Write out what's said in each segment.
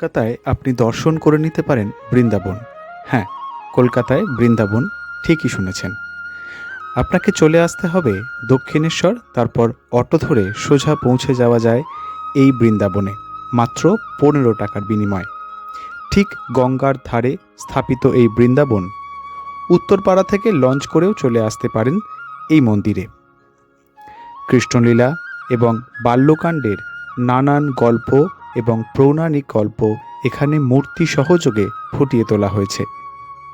কলকাতায় আপনি দর্শন করে নিতে পারেন বৃন্দাবন। হ্যাঁ কলকাতায় বৃন্দাবন ঠিকই শুনেছেন। আপনাকে চলে আসতে হবে দক্ষিণেশ্বর, তারপর অটো ধরে সোজা পৌঁছে যাওয়া যায় এই বৃন্দাবনে, মাত্র পনেরো টাকার বিনিময়। ঠিক গঙ্গার ধারে স্থাপিত এই বৃন্দাবন উত্তরপাড়া থেকে লঞ্চ করেও চলে আসতে পারেন এই মন্দিরে। কৃষ্ণলীলা এবং বাল্যকাণ্ডের নানান গল্প এবং পৌরাণিক গল্প এখানে মূর্তি সহযোগে ফুটিয়ে তোলা হয়েছে।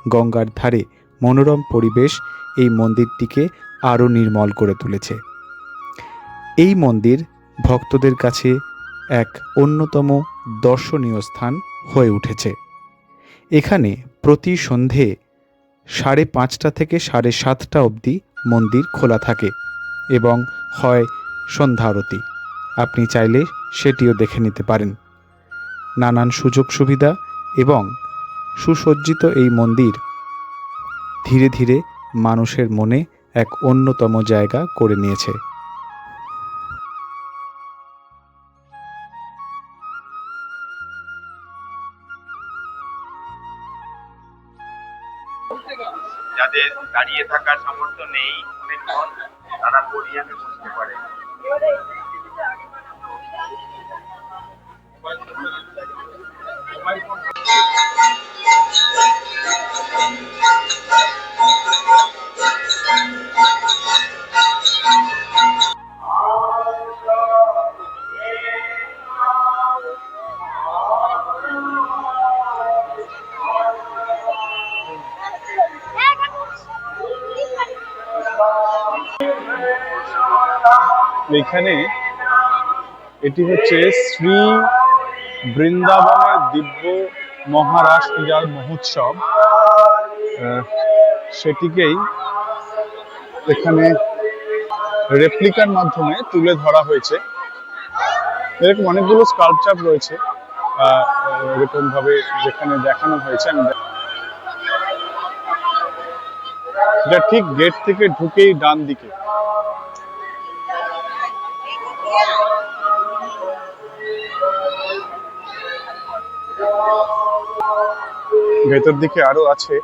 গঙ্গার ধারে মনোরম পরিবেশ এই মন্দিরটিকে আরও নির্মল করে তুলেছে। এই মন্দির ভক্তদের কাছে এক অন্যতম দর্শনীয় স্থান হয়ে উঠেছে। এখানে প্রতি সন্ধে সাড়ে পাঁচটা থেকে সাড়ে সাতটা অবধি মন্দির খোলা থাকে এবং হয় সন্ধ্যা আরতি আপনি চাইলে সেটিও দেখে নিতে পারেন। নানান সুযোগ সুবিধা এবং সুসজ্জিত এই মন্দির ধীরে ধীরে মানুষের মনে এক অন্যতম জায়গা করে নিয়েছে। যাদের দাঁড়িয়ে থাকার সামর্থ্য নেই অনেকক্ষণ তারা পরিয়ামে বসতে পারে। এখানে এটি হচ্ছে শ্রী বৃন্দাবনের দিব্য মহারাজ পূজার মহোৎসব। সেটিকেই এখানে রেপ্লিকার মাধ্যমে তুলে ধরা হয়েছে। এরকম অনেকগুলো স্কাল্পচার রয়েছে। এরকম ভাবে যেখানে দেখানো হয়েছে। আমি এটা ঠিক গেট থেকে ঢুকেই ডান দিকে। ভেতর দিকে আরও আছে।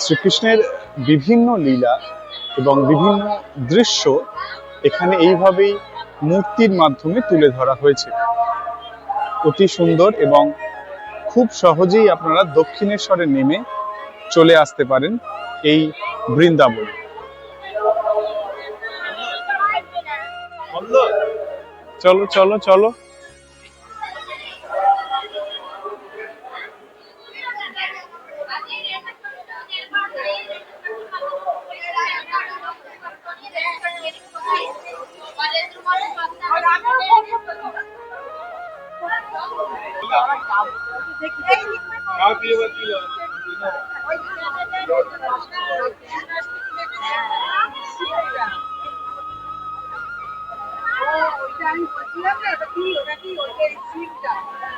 শ্রীকৃষ্ণের বিভিন্ন লীলা এবং বিভিন্ন দৃশ্য এখানে এইভাবেই মূর্তির মাধ্যমে তুলে ধরা হয়েছে। অতি সুন্দর এবং খুব সহজেই আপনারা দক্ষিণেশ্বরে নেমে চলে আসতে পারেন এই বৃন্দাবনে। চলো চলো চলো। ওটা কি ওটা কি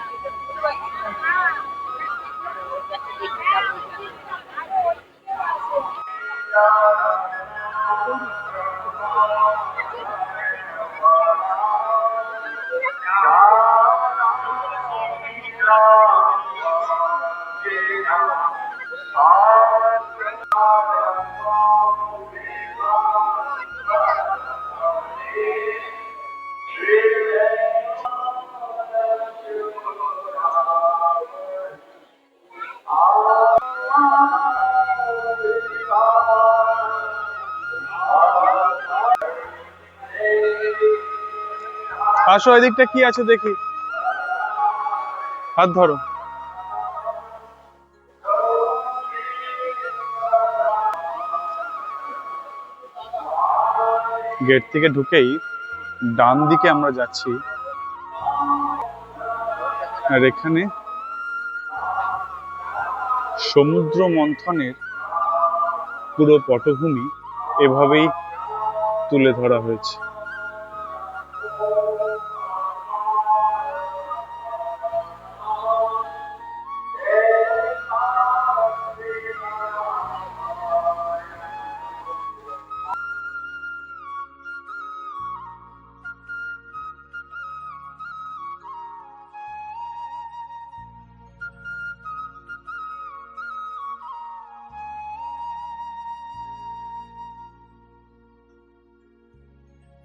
ওইটা আসো, এদিকটা কি আছে দেখি। হাত ধরো। গেট থেকে ঢুকেই ডান দিকে আমরা যাচ্ছি। আর এখানে সমুদ্র মন্থনের পুরো পটভূমি এভাবেই তুলে ধরা হয়েছে।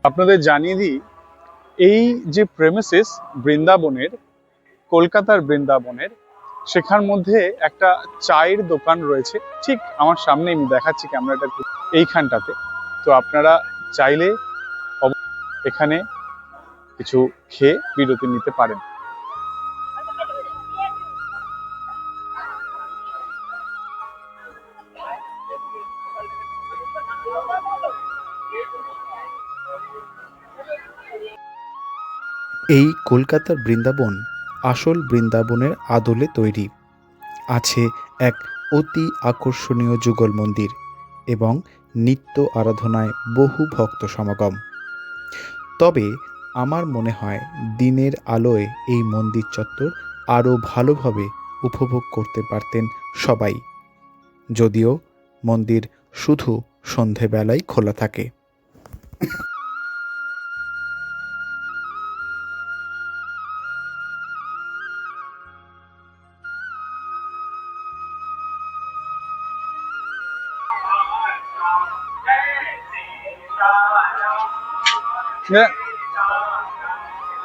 আপনাদের জানিয়ে দিই, এই যে প্রেমেসিস বৃন্দাবনের, কলকাতার বৃন্দাবনের, সেখান মধ্যে একটা চায়ের দোকান রয়েছে। ঠিক আমার সামনে আমি দেখাচ্ছি ক্যামেরাটা এইখানটাতে। তো আপনারা চাইলে এখানে কিছু খেয়ে বিরতি নিতে পারেন। এই কলকাতার বৃন্দাবন আসল বৃন্দাবনের আদলে তৈরি। আছে এক অতি আকর্ষণীয় যুগল মন্দির এবং নিত্য আরাধনায় বহু ভক্ত সমাগম। তবে আমার মনে হয় দিনের আলোয় এই মন্দির চত্বর আরও ভালোভাবে উপভোগ করতে পারতেন সবাই। যদিও মন্দির শুধু সন্ধেবেলায় খোলা থাকে।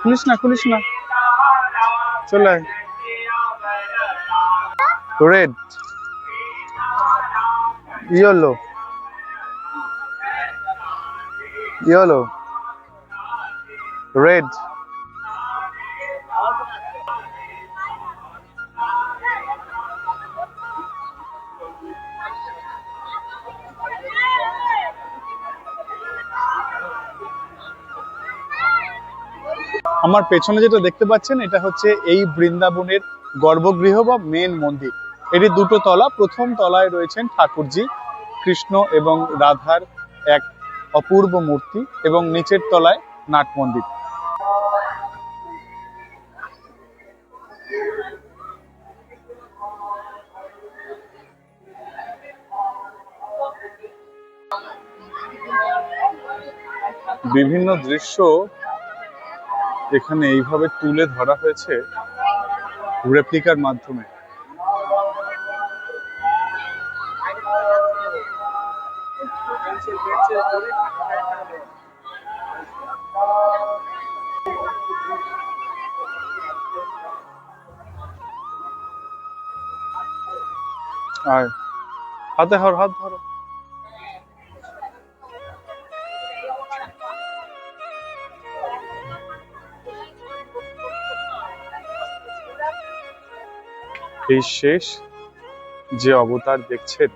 খুলিস না খুলিস না। চলে আয়। রেড ইয়েলো ইয়েলো রেড আমার পেছনে যেটা দেখতে পাচ্ছেন, এটা হচ্ছে এই বৃন্দাবনের গর্ভগৃহ বা মেন মন্দির। এটি দুটো তলা, প্রথম তলায় রয়েছেন ঠাকুরজি, কৃষ্ণ এবং রাধার এক অপূর্ব মূর্তি এবং নিচের তলায় নাট মন্দির। বিভিন্ন দৃশ্য এখানে এইভাবে তুলে ধরা হয়েছে রেপ্লিকার মাধ্যমে। আর হাতে হাত ধরো। এই শেষ যে অবতার দেখছেন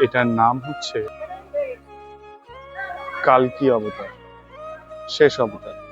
এটার নাম হচ্ছে কালকি অবতার শেষ অবতার।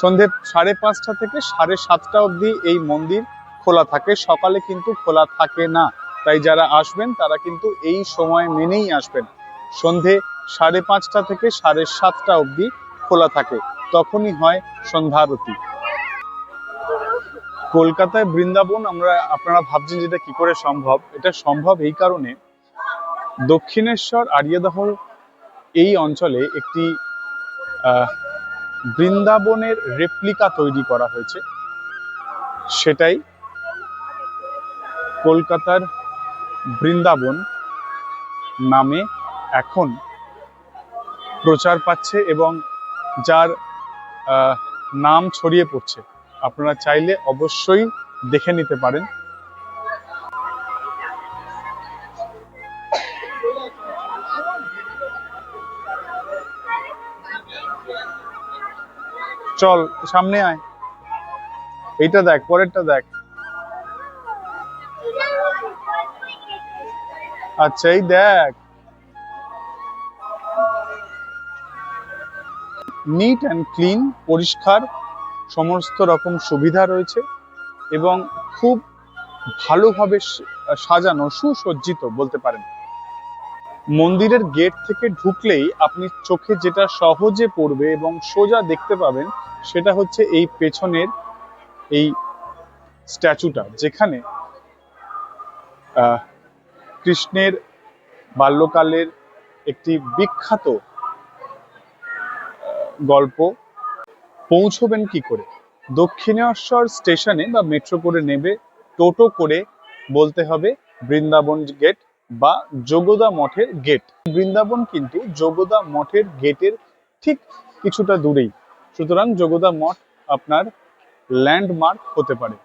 সন্ধে সাড়ে পাঁচটা থেকে সাড়ে সাতটা অবধি এই মন্দির খোলা থাকে। সকালে কিন্তু খোলা থাকে না। তাই যারা আসবেন, তারা কিন্তু এই সময় মেনেই আসবেন। সন্ধে সাড়ে পাঁচটা থেকে সাড়ে সাতটা অবধি খোলা থাকে। তখনই হয় সন্ধ্যারতি কলকাতায় বৃন্দাবন আমরা, আপনারা ভাবছেন যেটা কি করে সম্ভব? এটা সম্ভব এই কারণে দক্ষিণেশ্বর আরিয়াদহ এই অঞ্চলে একটি বৃন্দাবনের রেপ্লিকা তৈরি করা হয়েছে। সেটাই কলকাতার বৃন্দাবন নামে এখন প্রচার পাচ্ছে এবং যার নাম ছড়িয়ে পড়ছে। আপনারা চাইলে অবশ্যই দেখে নিতে পারেন। চল, সামনে আয়। এইটা দেখ, পরেরটা দেখ। আচ্ছা এই দেখ। নিট অ্যান্ড ক্লিন পরিষ্কার, সমস্ত রকম সুবিধা রয়েছে এবং খুব ভালোভাবে সাজানো, সুসজ্জিত বলতে পারেন। মন্দিরের গেট থেকে ঢুকলেই আপনি চোখে যেটা সহজে পড়বে এবং সোজা দেখতে পাবেন, সেটা হচ্ছে এই পেছনের এই স্ট্যাচুটা, যেখানে কৃষ্ণের বাল্যকালের একটি বিখ্যাত গল্প পৌঁছবেন কি করে? দক্ষিণেশ্বর স্টেশনে বা মেট্রো করে নেবে, টোটো করে বলতে হবে বৃন্দাবন গেট বা যোগদা মঠের গেট। বৃন্দাবন কিন্তু যোগদা মঠের গেটের ঠিক কিছুটা দূরেই। সুতরাং যোগদা মঠ আপনার ল্যান্ডমার্ক হতে পারে।